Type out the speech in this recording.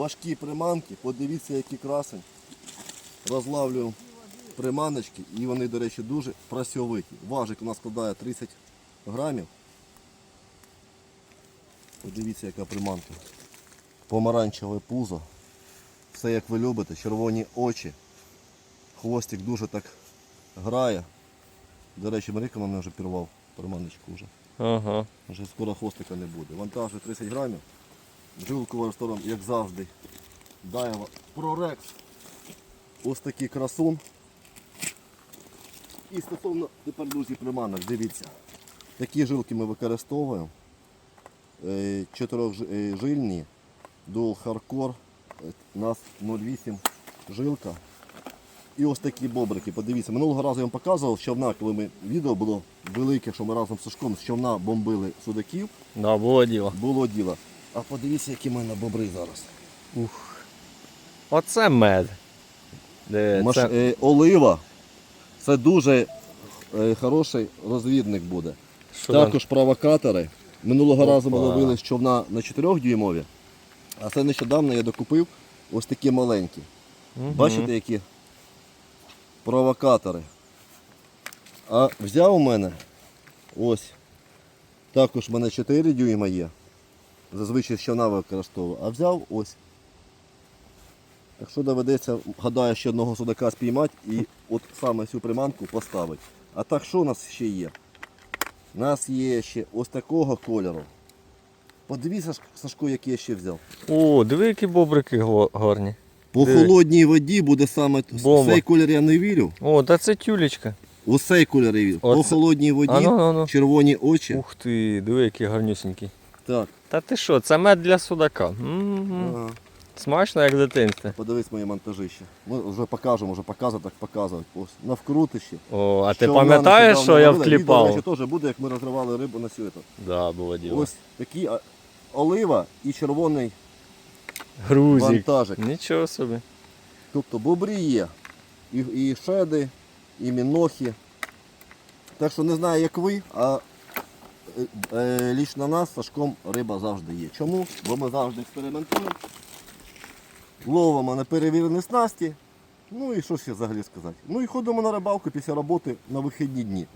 важкі приманки, подивіться, які красень. Розлавлюю приманочки і вони, до речі, дуже працьовиті. Важик у нас складає 30 грамів. Подивіться, яка приманка. Помаранчеве пузо. Все як ви любите, червоні очі. Хвостик дуже так грає. До речі, Марика мене вже пірвав приманочку вже. Ага. Вже скоро хвостика не буде. Вантаж 30 грамів. Жилковий ресторан, як завжди. Даєва Прорекс. Ось такий красун. І стосовно тепер друзі приманок, дивіться. Такі жилки ми використовуємо. Е, Чотирьохжильні. Dual Hardcore. Е, У нас 0,8 жилка. І ось такі бобрики. Подивіться, минулого разу я вам показував, човна, коли ми відео було велике, що ми разом з Сашком з човна бомбили судаків. Да, було діло. Було діло. А подивіться, які в мене бобри зараз. Ух. Оце мед. Де, Маш... це... Е, олива. Це дуже е, хороший розвідник буде. Що там? Також провокатори. Минулого разу ми Опа. ловили з човна на 4 дюймові, а це нещодавно я докупив ось такі маленькі. Мгм. Бачите, які провокатори. А взяв у мене ось. Також в мене 4 дюйма є. Зазвичай з човна використовую. А взяв ось. Якщо доведеться, гадаю, ще одного судака спіймати і от саме цю приманку поставити. А так що у нас ще є? У нас є ще ось такого кольору. Подивіться, Сашко, який я ще взяв. О, диви, які бобрики гарні. По Диви. холодній воді буде саме Бомба. цей колір я не вірю. О, та це тюлечка. Ось цей колір я вірю. По холодній воді, А ну, ну, ну. червоні очі. Ух ти, диви, який гарнюсінький. Так. Та ти що, це мед для судака. Ага. Смачно, як в дитинстві. Подивись моє монтажище. Ми вже покажемо, вже показувати, так показувати. Ось на вкрутищі. О, а ти Що вона пам'ятаєш, нещодавно що я ловила. Відео, до вкліпав? теж буде, як ми розривали рибу на сюито. Да, було діло. Ось такі а, олива і червоний Грузик. вантажик. Нічого собі. Тобто бобрі є. І, і шеди, і мінохи. Так що не знаю, як ви, а лічно нас Сашком риба завжди є. Чому? Бо ми завжди експериментуємо. Ловимо на перевірені снасті. Ну і що ще взагалі сказати? Ну і ходимо на рибалку після роботи на вихідні дні.